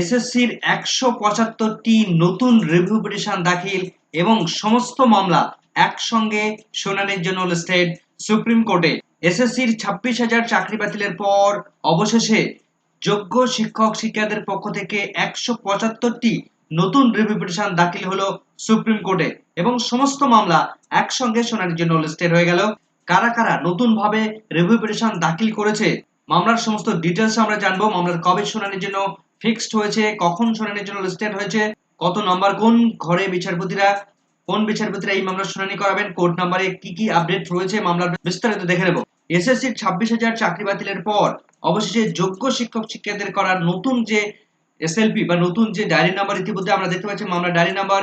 এসএসসির একশো পঁচাত্তরটি নতুন রিভিউ পিটিশন দাখিল এবং সমস্ত মামলা একসঙ্গে শুনানির জন্য লিস্টেড সুপ্রিম কোর্টে। এসএসসির ছাব্বিশ হাজার চাকরি বাতিলের পর অবশেষে যোগ্য শিক্ষক শিক্ষাদের পক্ষ থেকে একশো পঁচাত্তরটি নতুন রিভিউ পিটিশন দাখিল হলো সুপ্রিম কোর্টে এবং সমস্ত মামলা একসঙ্গে শুনানির জন্য লিস্টেড হয়ে গেল। কারা কারা নতুন ভাবে রিভিউ পিটিশন দাখিল করেছে, মামলার সমস্ত ডিটেলস আমরা জানব। মামলার কবে শুনানির জন্য ফিক্সড হয়েছে, কখন শুনানির জন্য লিস্টেড হয়েছে, কত নাম্বার কোন ঘরে বিচারপতিরা, কোন বিচারপতিরা এই মামলার শুনানি করাবেন কোর্ট নাম্বারে কি কি আপডেট রয়েছে, মামলার বিস্তারিত দেখে নেব। এসএসসি ছাব্বিশ হাজার চাকরি বাতিলের পর অবশেষে যোগ্য শিক্ষক শিক্ষাদের করার নতুন যে এসএলপি বা নতুন যে ডায়েরি নাম্বার ইতিমধ্যে আমরা দেখতে পাচ্ছি মামলা diary number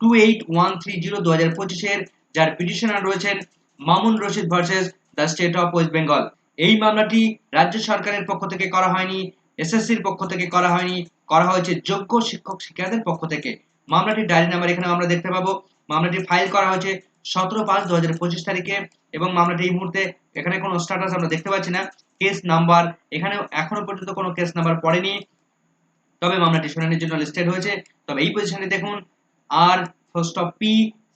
two eight one three zero দু হাজার পঁচিশের যার পিটিশনার রয়েছেন Mamun Rashid versus the state of West Bengal এই মামলাটি রাজ্য সরকারের পক্ষ থেকে করা হয়নি এসএসসির পক্ষ থেকে করা হয়নি। করা হয়েছে যোগ্য শিক্ষক শিক্ষাদের পক্ষ থেকে। মামলাটি ডায়েরি নাম্বার এখানে আমরা দেখতে পাবো। মামলাটি ফাইল করা হয়েছে সতেরো পাঁচ দু হাজার পঁচিশ তারিখে এবং মামলাটি এই মুহূর্তে এখানে কোনো স্ট্যাটাস আমরা দেখতে পাচ্ছি না। কেস নাম্বার এখানে এখনও পর্যন্ত কোনো কেস নাম্বার পড়েনি। তবে মামলাটি শুনানির জন্য লিস্টেড হয়েছে। তবে এই পজিশনে দেখুন আর first of P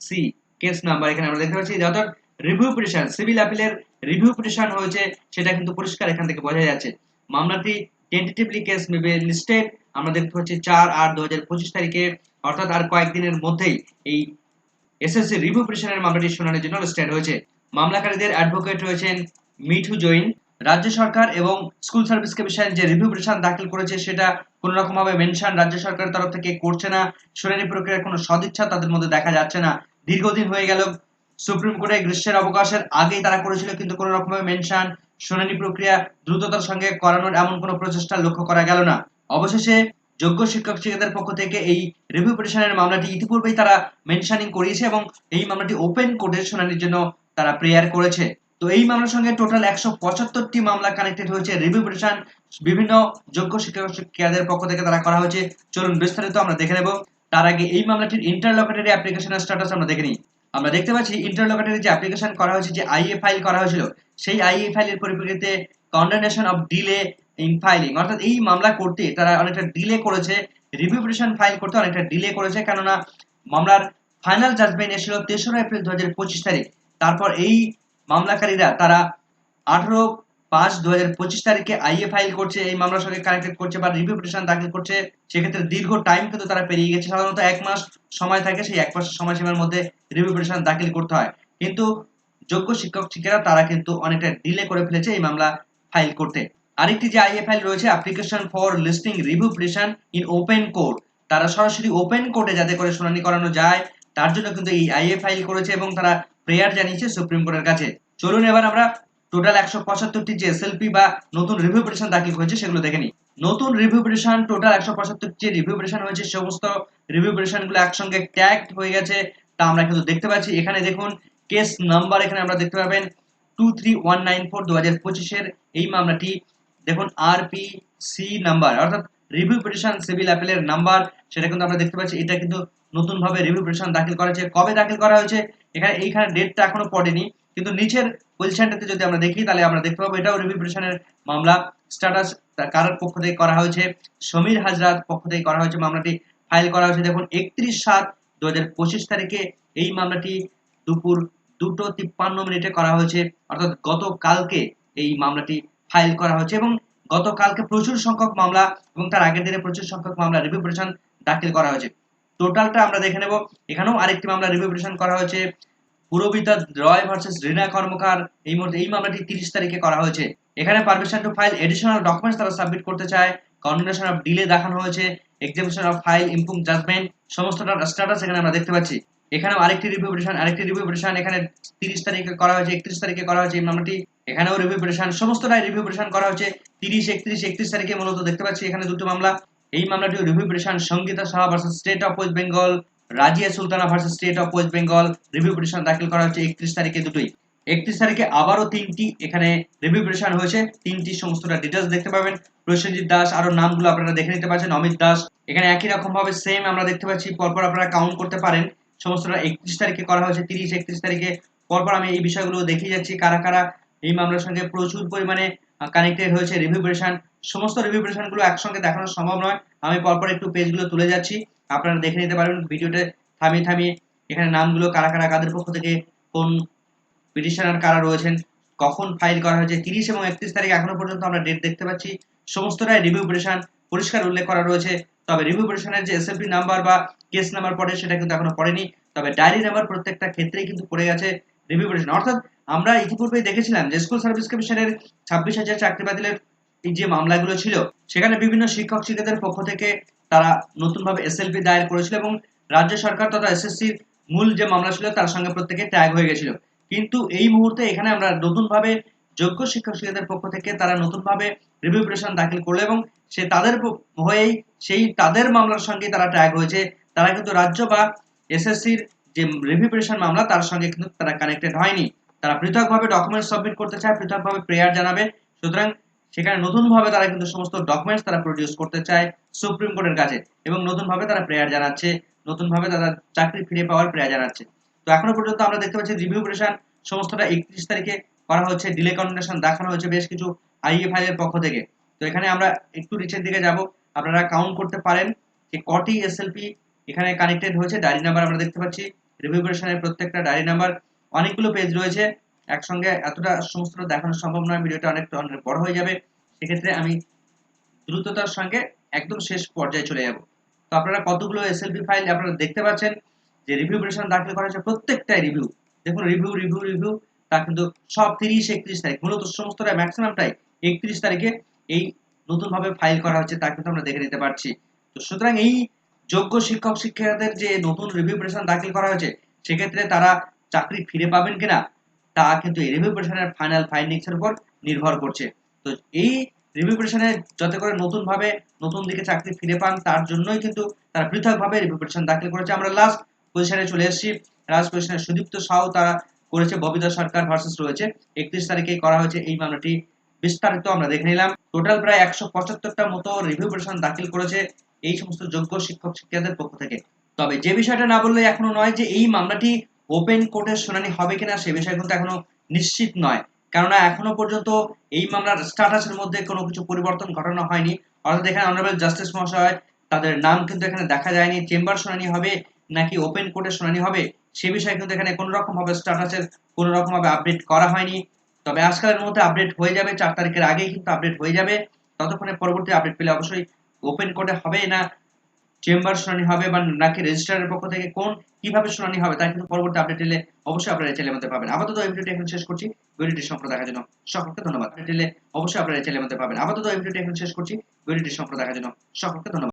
C case number এখানে আমরা দেখতে পাচ্ছি। অর্থাৎ রিভিউ পিটিশন সিভিল অ্যাপিলের রিভিউ পিটিশন হয়েছে, সেটা কিন্তু পরিষ্কার এখান থেকে বোঝা যাচ্ছে। মামলাটি টেন্টেটিভলি কেস মেবে লিস্টেড আমরা দেখতে পাচ্ছি চার আট দু তারিখে, অর্থাৎ আর কয়েকদিনের মধ্যেই এই এসএসসি রিভিউ পিটিশনের মামলাটি শুনানির জন্য লিস্টেড হয়েছে। মামলাকারীদের অ্যাডভোকেট রয়েছেন মিঠু জৈন। রাজ্য সরকার এবং স্কুল সার্ভিস কমিশন যে রিভিউ পিটিশন দাখিল করেছে, সেটা কোনো রকম ভাবে মেনশন রাজ্য সরকারের তরফ থেকে করছে না। শুনানি প্রক্রিয়ার কোনো সদিচ্ছা তাদের মধ্যে দেখা যাচ্ছে না। দীর্ঘদিন হয়ে গেল, সুপ্রিম কোর্টে গ্রীষ্মের অবকাশের আগেই তারা করেছিল, কিন্তু কোনো রকম ভাবে মেনশন শুনানি প্রক্রিয়া দ্রুততার সঙ্গে করানোর এমন কোনো প্রচেষ্টা লক্ষ্য করা গেল না। অবশেষে যোগ্য শিক্ষক শিক্ষকদের পক্ষ থেকে এই রিভিউ পিটিশনের মামলাটি ইতিপূর্বেই তারা মেনশনিং করিয়েছে এবং এই মামলাটি ওপেন কোর্টের শুনানির জন্য তারা প্রেয়ার করেছে। তো এই মামলার সঙ্গে টোটাল একশো পঁচাত্তরটি মামলা কানেক্টেড হয়েছে। রিভিউ পিটিশন বিভিন্ন যোগ্য শিক্ষক শিক্ষিকাদের পক্ষ থেকে তারা করা হয়েছে। চলুন বিস্তারিত আমরা দেখে নেব। তার আগে এই মামলাটির ইন্টারলকেটারি অ্যাপ্লিকেশনের স্ট্যাটাস আমরা দেখে নিই। আমরা দেখতে পাচ্ছি ইন্টারলোকেটের যে অ্যাপ্লিকেশন করা হয়েছে, যে আইএ ফাইল করা হয়েছিল, সেই আইএ ফাইলের পরিপ্রেক্ষিতে condonation of delay in filing অর্থাৎ এই মামলা করতে তারা অনেকটা ডিলে করেছে রিভিউ পিটিশন ফাইল করতে অনেকটা ডিলে করেছে, কেননা মামলার ফাইনাল জাজমেন্ট এসেছিল তেসরা এপ্রিল দু হাজার পঁচিশ তারিখ। তারপর এই মামলাকারীরা, তারা আঠারো পাঁচ দু হাজার পঁচিশ তারিখে আইএ ফাইল করছে, এই মামলার সঙ্গে কানেক্টেড করছে বা রিভিউ পিটিশন দাখিল করছে, সেক্ষেত্রে দীর্ঘ টাইম কিন্তু তারা পেরিয়ে গেছে। সাধারণত এক মাস সময় থাকে, সেই এক মাসের সময়সীমার মধ্যে রিভিউ পিটিশন দাখিল করতে হয়। কিন্তু যোগ্য শিক্ষক শিক্ষিকারা, তারা কিন্তু অনেকটা ডিলে করে ফেলেছে এই মামলা ফাইল করতে। আরেকটি যে আইএ ফাইল রয়েছে application for listing review petition in open court তারা সরাসরি ওপেন কোর্টে যাতে করে শুনানি করানো যায়, তার জন্য কিন্তু এই আইএ ফাইল করেছে এবং তারা প্রেয়ার জানিয়েছে সুপ্রিম কোর্টের কাছে। চলুন এবার আমরা টোটাল একশো পঁচাত্তরটি যে এসএলপি বা নতুন রিভিউ পিটিশন দাখিল হয়েছে সেগুলো দেখে নিই নতুন রিভিউ পিটিশন টোটাল একশো পঁচাত্তর যে রিভিউ পিটিশন হয়েছে সমস্ত রিভিউ পিটিশনগুলো একসঙ্গে ট্যাগড হয়ে গেছে, তা আমরা কিন্তু দেখতে পাচ্ছি। এখানে দেখুন কেস নাম্বার এখানে আমরা দেখতে পাবেন two three one nine four দু হাজার পঁচিশের এই মামলাটি। দেখুন আর পি সি নাম্বার অর্থাৎ রিভিউ পিটিশন সিভিল অ্যাপিলের নাম্বার সেটা কিন্তু আমরা দেখতে পাচ্ছি। এটা কিন্তু নতুন ভাবে রিভিউ পিটিশন দাখিল করা হয়েছে কবে দাখিল করা হয়েছে? এখানে, এইখানে ডেটটা এখনও পড়েনি, কিন্তু নিচের পজিশনটাতে যদি আমরা দেখি, তাহলে আমরা দেখতে পাবো এটাও রিভিউ পিটিশনের মামলা। স্ট্যাটাস কারোর পক্ষ থেকে করা হয়েছে। সমীর হাজরাত পক্ষ থেকে করা হয়েছে মামলাটি। ফাইল করা হয়েছে, দেখুন, একত্রিশ সাত দু তারিখে এই মামলাটি দুপুর দুটো তিপ্পান্ন মিনিটে করা হয়েছে। অর্থাৎ গতকালকে এই মামলাটি ফাইল করা হয়েছে এবং গতকালকে প্রচুর সংখ্যক মামলা এবং তার আগের দিনে প্রচুর সংখ্যক মামলা রিভিউ দাখিল করা হয়েছে। টোটালটা আমরা দেখে নেব। এখানেও আরেকটি মামলা রিভিউ করা হয়েছে। পুরবিতা রয় ভার্সেস রিনা কর্মকার, এই মুহূর্তে এই মামলাটি তিরিশ তারিখে করা হয়েছে। এখানে permission to file additional documents তারা সাবমিট করতে চায়। কন্ডিনেশন অফ ডিলে দেখানো হয়েছে। Exhibition of file impugned judgment সমস্তটার status এখানে আমরা দেখতে পাচ্ছি। এখানেও আরেকটি রিভিউ পিটিশন আরেকটি রিভিউ পিটিশন এখানে তিরিশ তারিখে করা হয়েছে, একত্রিশ তারিখে করা হয়েছে এই মামলাটি। এখানেও রিভিউ পিটিশন সমস্তটাই রিভিউ পিটিশন করা হয়েছে। তিরিশ, একত্রিশ একত্রিশ তারিখে মূলত দেখতে পাচ্ছি এখানে দুটো মামলা। এই মামলাটিও review petition Sangita Saha versus state of West Bengal Razia Sultana versus state of West Bengal review petition দাখিল করা হয়েছে একত্রিশ তারিখে দুটোই। একত্রিশ তারিখে আবারও তিনটি এখানে রিভিউ পিটিশন হয়েছে। তিনটি সমস্তটা ডিটেলস দেখতে পাবেন। প্রসেনজিৎ দাস আরও নামগুলো আপনারা দেখে নিতে পারছেন, অমিত দাস। এখানে একই রকম ভাবে সেম আমরা দেখতে পাচ্ছি, পরপর আপনারা কাউন্ট করতে পারেন। সমস্তটা একত্রিশ তারিখে করা হয়েছে, তিরিশ, একত্রিশ তারিখে। পরপর আমি এই বিষয়গুলো দেখিয়ে যাচ্ছি, কারা কারা এই মামলার সঙ্গে প্রচুর পরিমাণে কানেক্টেড হয়েছে রিভিউ পিটিশন সমস্ত রিভিউ গুলো একসঙ্গে দেখানো সম্ভব নয়। আমি পরপর একটু পেজগুলো তুলে যাচ্ছি। আপনারা দেখে নিতে পারবেন ভিডিওতে থামিয়ে থামিয়ে এখানে নামগুলো কারা কারা কাদের পক্ষ থেকে কোন পিটিশনার কারা রয়েছেন, কখন ফাইল করা হয়েছে, তিরিশ এবং একত্রিশ তারিখ এখনও পর্যন্ত আমরা ডেট দেখতে পাচ্ছি। সমস্তটাই রিভিউ পিটিশন পরিষ্কার উল্লেখ করা রয়েছে। তবে রিভিউ পিটিশনের যে এসএলপি নাম্বার বা কেস নাম্বার পড়ে সেটা কিন্তু এখনও পড়েনি। তবে ডায়েরি নাম্বার প্রত্যেকটা ক্ষেত্রেই কিন্তু পড়ে গেছে রিভিউ পিটিশন অর্থাৎ আমরা ইতিপূর্বেই দেখেছিলাম যে স্কুল সার্ভিস কমিশনের ছাব্বিশ হাজার চাকরি বাতিলের যে মামলাগুলো ছিল, সেখানে বিভিন্ন শিক্ষক শিক্ষকদের পক্ষ থেকে তারা নতুনভাবে এসএলপি দায়ের করেছিল এবং রাজ্য সরকার তথা এসএসসির মূল যে মামলা ছিল তার সঙ্গে প্রত্যেকে ট্যাগ হয়ে গেছিল। কিন্তু এই মুহূর্তে এখানে আমরা নতুনভাবে যোগ্য শিক্ষক শিক্ষকদের পক্ষ থেকে তারা নতুনভাবে রিভিউ পিটিশন দাখিল করল এবং সে তাদের হয়েই সেই তাদের মামলার সঙ্গে তারা ট্যাগ হয়েছে। তারা কিন্তু রাজ্য বা এসএসসির যে রিভিউ পিটিশন মামলা তার সঙ্গে কিন্তু তারা কানেক্টেড হয়নি। তারা পৃথকভাবে ডকুমেন্টস সাবমিট করতে চায়, পৃথকভাবে প্রেয়ার জানাবে। সুতরাং সেখানে নতুনভাবে তারা কিন্তু সমস্ত ডকুমেন্টস তারা প্রডিউস করতে চায় সুপ্রিম কোর্টের কাছে এবং নতুনভাবে তারা প্রেয়ার জানাচ্ছে, নতুনভাবে তারা চাকরি ফিরে পাওয়ার প্রেয়ার জানাচ্ছে। তো এখনও পর্যন্ত আমরা দেখতে পাচ্ছি রিভিউ পিটিশন সমস্তটা একত্রিশ তারিখে করা হচ্ছে ডিলে কন্ডিশন দেখানো হয়েছে বেশ কিছু আইএ ফাইলের পক্ষ থেকে। তো এখানে আমরা একটু নিচের দিকে যাব, আপনারা কাউন্ট করতে পারেন যে কটি এসএলপি এখানে কানেক্টেড হয়েছে। ডায়েরি নাম্বার আমরা দেখতে পাচ্ছি রিভিউ পিটিশনের প্রত্যেকটা ডায়েরি নাম্বার অনেকগুলো পেজ রয়েছে। একসঙ্গে এতটা সমস্তটা দেখানো সম্ভব নয়, ভিডিওটা অনেক অনেক বড় হয়ে যাবে। সেক্ষেত্রে আমি দ্রুততার সঙ্গে একদম শেষ পর্যায়ে চলে যাব। তো আপনারা কতগুলো এসএলপি ফাইল আপনারা দেখতে পাচ্ছেন, যে রিভিউ পিটিশন দাখিল করা হয়েছে, প্রত্যেকটাই রিভিউ দেখুন রিভিউ রিভিউ রিভিউ তা কিন্তু সব তিরিশ, একত্রিশ তারিখ, মূলত সমস্তটা ম্যাক্সিমামটাই একত্রিশ তারিখে এই নতুনভাবে ফাইল করা হচ্ছে তা কিন্তু আমরা দেখে নিতে পারছি। তো সুতরাং এই যোগ্য শিক্ষক, শিক্ষিকাদের যে নতুন রিভিউ পিটিশন দাখিল করা হয়েছে, সেক্ষেত্রে তারা চাকরি ফিরে পাবেন কিনা তা কিন্তু এই রিভিউ পিটিশনের ফাইনাল ফাইন্ডিংস এর উপর নির্ভর করছে। তো এই রিভিউ পিটিশনে যাতে করে নতুন ভাবে নতুন দিকে চাকরি ফিরে পান, তার জন্যই কিন্তু তারা পৃথকভাবে রিভিউ পিটিশন দাখিল করেছে। আমরা লাস্ট পজিশনে চলে এসেছি। লাস্ট পজিশনে সুদীপ্ত তারা করেছে, ববিতা সরকার ভার্সেস রয়েছে। একত্রিশ তারিখে করা হয়েছে এই মামলাটি। বিস্তারিত আমরা দেখে নিলাম। টোটাল প্রায় একশো পঁচাত্তরটা মতো রিভিউ দাখিল করেছে এই সমস্ত যোগ্য শিক্ষক শিক্ষিকাদের পক্ষ থেকে। তবে যে বিষয়টা না বললে এখনও নয় যে এই মামলাটি ওপেন কোর্টের শুনানি হবে কিনা সে বিষয়ে কিন্তু এখনও নিশ্চিত নয়। কেননা এখনও পর্যন্ত এই মামলার স্ট্যাটাসের মধ্যে কোনো কিছু পরিবর্তন ঘটানো হয়নি। অর্থাৎ এখানে অনারেবল জাস্টিস মহাশয় তাদের নাম কিন্তু এখানে দেখা যায়নি। চেম্বার শুনানি হবে নাকি ওপেন কোর্টে শুনানি হবে, সে বিষয়ে কিন্তু এখানে কোনো রকম ভাবে স্ট্যাটাসের কোনো রকম ভাবে আপডেট করা হয়নি। তবে আজকালের মধ্যে আপডেট হয়ে যাবে, চার তারিখের আগেই কিন্তু আপডেট হয়ে যাবে। ততক্ষণে পরবর্তী আপডেট পেলে অবশ্যই ওপেন কোর্টে হবে না। চেম্বার শুনানি হবে বা নাকি রেজিস্ট্রারের পক্ষ থেকে কোন, কীভাবে শুনানি হবে তা কিন্তু পরবর্তী আপডেট এলে অবশ্যই আপনারা চ্যানেলের মধ্যে পাবেন। আপাতত এই ভিডিওটি এখন শেষ করছি। ভিডিওটি সম্পূর্ণ দেখার জন্য সকলকে ধন্যবাদ। এলে অবশ্যই আপনারা চ্যানেলের মধ্যে পাবেন। আপাতত এই ভিডিওটি এখন শেষ করছি। ভিডিওটি সম্পূর্ণ দেখার জন্য সকলকে ধন্যবাদ।